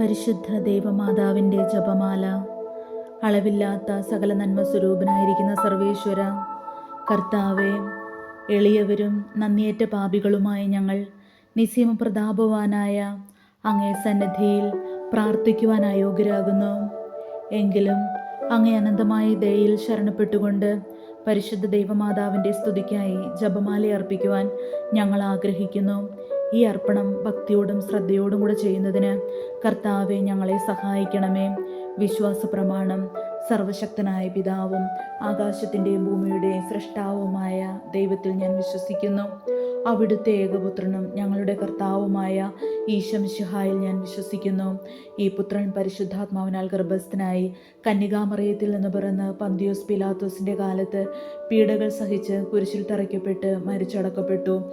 പരിശുദ്ധ ദൈവമാതാവിന്റെ ജപമാല. അളവില്ലാത്ത സകല നന്മ സ്വരൂപനായിരിക്കുന്ന സർവേശ്വര കർത്താവെ എളിയവരും നന്ദിയേറ്റ പാപികളുമായ ഞങ്ങൾ നിസ്യമ പ്രതാപവാനായ അങ്ങേ സന്നിധിയിൽ പ്രാർത്ഥിക്കുവാൻ അയോഗ്യരാകുന്നു. എങ്കിലും അങ്ങേ അനന്തമായ ദയയിൽ ശരണപ്പെട്ടുകൊണ്ട് പരിശുദ്ധ ദൈവമാതാവിന്റെ സ്തുതിക്കായി ജപമാല അർപ്പിക്കുവാൻ ഞങ്ങൾ ആഗ്രഹിക്കുന്നു. ഈ അർപ്പണം ഭക്തിയോടും ശ്രദ്ധയോടും കൂടെ ചെയ്യുന്നതിന് കർത്താവെ ഞങ്ങളെ സഹായിക്കണമേ. വിശ്വാസ പ്രമാണം സർവശക്തനായ പിതാവും ആകാശത്തിന്റെയും ഭൂമിയുടെയും സൃഷ്ടാവുമായ ദൈവത്തിൽ ഞാൻ വിശ്വസിക്കുന്നു. അവിടുത്തെ ഏകപുത്രനും ഞങ്ങളുടെ കർത്താവുമായ ഈശംഷിഹായിൽ ഞാൻ വിശ്വസിക്കുന്നു. ഈ പുത്രൻ പരിശുദ്ധാത്മാവിനാൽ ഗർഭസ്ഥനായി കന്യകാമറിയത്തിൽ നിന്ന് പിറന്ന് പന്തിയോസ് പിലാത്തോസിന്റെ കാലത്ത് പീഡകൾ സഹിച്ച് കുരിശിൽ തറയ്ക്കപ്പെട്ട് മരിച്ചടക്കപ്പെട്ടു.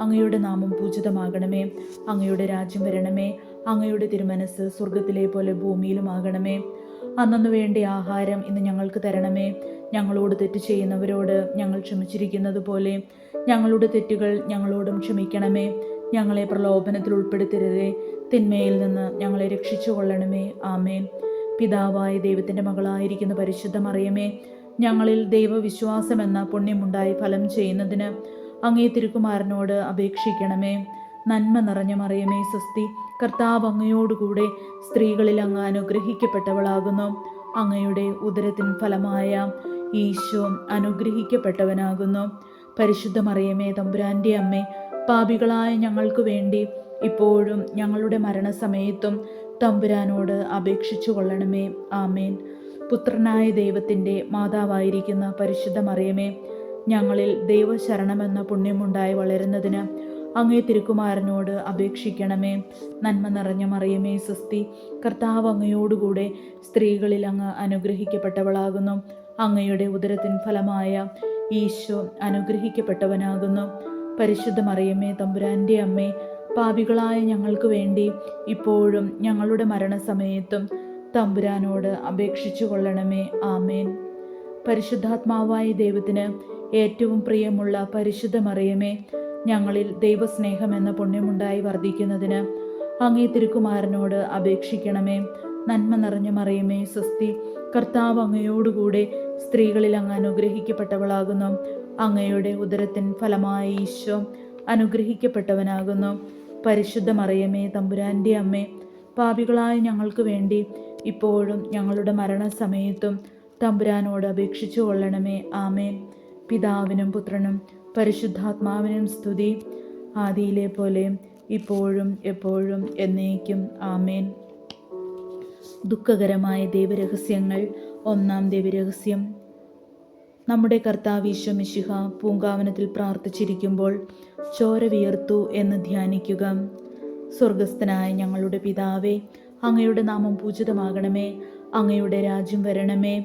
അങ്ങയുടെ നാമം പൂജിതമാകണമേ. അങ്ങയുടെ രാജ്യം വരണമേ. അങ്ങയുടെ തിരുമനസ് സ്വർഗത്തിലെ പോലെ ഭൂമിയിലുമാകണമേ അന്നു വേണ്ട ആഹാരം ഇന്ന് ഞങ്ങൾക്ക് തരണമേ. ഞങ്ങളോട് തെറ്റ് ചെയ്യുന്നവരോട് ഞങ്ങൾ ക്ഷമിച്ചിരിക്കുന്നത് പോലെ. ഞങ്ങളുടെ തെറ്റുകൾ ഞങ്ങളോടും ക്ഷമിക്കണമേ. ഞങ്ങളെ പ്രലോഭനത്തിൽ ഉൾപ്പെടുത്തരുതേ. തിന്മയിൽ നിന്ന് ഞങ്ങളെ രക്ഷിച്ചു കൊള്ളണമേ. ആമേൻ. പിതാവായ ദൈവത്തിന്റെ മകളായിരിക്കുന്ന പരിശുദ്ധമറിയമേ ഞങ്ങളിൽ ദൈവവിശ്വാസമെന്ന പുണ്യമുണ്ടായി ഫലം ചെയ്യുന്നതിന് അങ്ങേ തിരുക്കുമാരനോട് അപേക്ഷിക്കണമേ. നന്മ നിറഞ്ഞ മറിയമേ സ്വസ്തി കർത്താവ് അങ്ങയോടുകൂടെ സ്ത്രീകളിൽ അങ്ങ് അനുഗ്രഹിക്കപ്പെട്ടവളാകുന്നു. അങ്ങയുടെ ഉദരത്തിൻ ഫലമായ ഈശോ അനുഗ്രഹിക്കപ്പെട്ടവനാകുന്നു. പരിശുദ്ധ മറിയമേ തമ്പുരാന്റെ അമ്മേ പാപികളായ ഞങ്ങൾക്ക് വേണ്ടി ഇപ്പോഴും ഞങ്ങളുടെ മരണസമയത്തും തമ്പുരാനോട് അപേക്ഷിച്ചു കൊള്ളണമേ. ആമേൻ. പുത്രനായ ദൈവത്തിന്റെ മാതാവായിരിക്കുന്ന പരിശുദ്ധ മറിയമേ ഞങ്ങളിൽ ദൈവശരണമെന്ന പുണ്യമുണ്ടായി വളരുന്നതിന് അങ്ങേ തിരുക്കുമാരനോട് അപേക്ഷിക്കണമേ. നന്മ നിറഞ്ഞ മറിയമേ സുസ്തി കർത്താവ് അങ്ങയോടുകൂടെ സ്ത്രീകളിൽ അങ്ങ് അനുഗ്രഹിക്കപ്പെട്ടവളാകുന്നു. അങ്ങയുടെ ഉദരത്തിൻ ഫലമായ ഈശോ അനുഗ്രഹിക്കപ്പെട്ടവനാകുന്നു. പരിശുദ്ധ മറിയമ്മേ തമ്പുരാന്റെ അമ്മേ പാപികളായ ഞങ്ങൾക്ക് വേണ്ടി ഇപ്പോഴും ഞങ്ങളുടെ മരണസമയത്തും തമ്പുരാനോട് അപേക്ഷിച്ചു കൊള്ളണമേ ആമേൻ. പരിശുദ്ധാത്മാവായ ദൈവത്തിന് ഏറ്റവും പ്രിയമുള്ള പരിശുദ്ധ മറിയമേ ഞങ്ങളിൽ ദൈവസ്നേഹം എന്ന പുണ്യമുണ്ടായി വർദ്ധിക്കുന്നതിന് അങ്ങേ തിരുക്കുമാരനോട് അപേക്ഷിക്കണമേ. നന്മ നിറഞ്ഞ മറിയമേ സ്വസ്തി കർത്താവ് അങ്ങയോടുകൂടെ സ്ത്രീകളിൽ അങ്ങ് അനുഗ്രഹിക്കപ്പെട്ടവളാകുന്നു. അങ്ങയുടെ ഉദരത്തിൻ ഫലമായ ഈശോ അനുഗ്രഹിക്കപ്പെട്ടവനാകുന്നു. പരിശുദ്ധ മറിയമേ തമ്പുരാന്റെ അമ്മേ പാപികളായ ഞങ്ങൾക്ക് വേണ്ടി ഇപ്പോഴും ഞങ്ങളുടെ മരണസമയത്തും തമ്പുരാനോട് അപേക്ഷിച്ചു കൊള്ളണമേ. ആമേൻ. പിതാവിനും പുത്രനും പരിശുദ്ധാത്മാവിനും സ്തുതി ആദിയിലെ പോലെ ഇപ്പോഴും എപ്പോഴും എന്നേക്കും. ആമേൻ. ദുഃഖകരമായ ദൈവരഹസ്യങ്ങൾ. ഒന്നാം ദൈവരഹസ്യം. നമ്മുടെ കർത്താവ് ഈശ്വമിശിഹ പൂങ്കാവനത്തിൽ പ്രാർത്ഥിച്ചിരിക്കുമ്പോൾ ചോര വിയർത്തു എന്ന് ധ്യാനിക്കുക. സ്വർഗസ്ഥനായ ഞങ്ങളുടെ പിതാവേ അങ്ങയുടെ നാമം പൂജിതമാകണമേ അങ്ങയുടെ രാജ്യം വരണമേ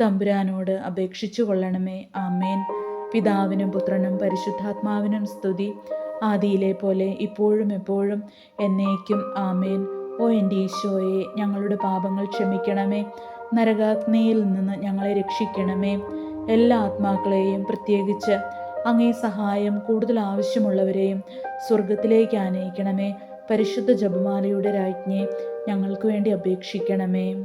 തമ്പുരാനോട് അപേക്ഷിച്ചു കൊള്ളണമേ. ആമേൻ. പിതാവിനും പുത്രനും പരിശുദ്ധാത്മാവിനും സ്തുതി. ആദിയിലെ പോലെ ഇപ്പോഴും എപ്പോഴും എന്നേക്കും ആമേൻ. ഓ എന്റെ ഈശോയെ ഞങ്ങളുടെ പാപങ്ങൾ ക്ഷമിക്കണമേ. നരകാഗ്നിയിൽ നിന്ന് ഞങ്ങളെ രക്ഷിക്കണമേ. എല്ലാ ആത്മാക്കളെയും പ്രത്യേകിച്ച് അങ്ങേ സഹായം കൂടുതൽ ആവശ്യമുള്ളവരെയും സ്വർഗത്തിലേക്ക് ആനയിക്കണമേ. പരിശുദ്ധ ജപമാലയുടെ രാജ്ഞിയെ ഞങ്ങൾക്ക് വേണ്ടി അപേക്ഷിക്കണമേ.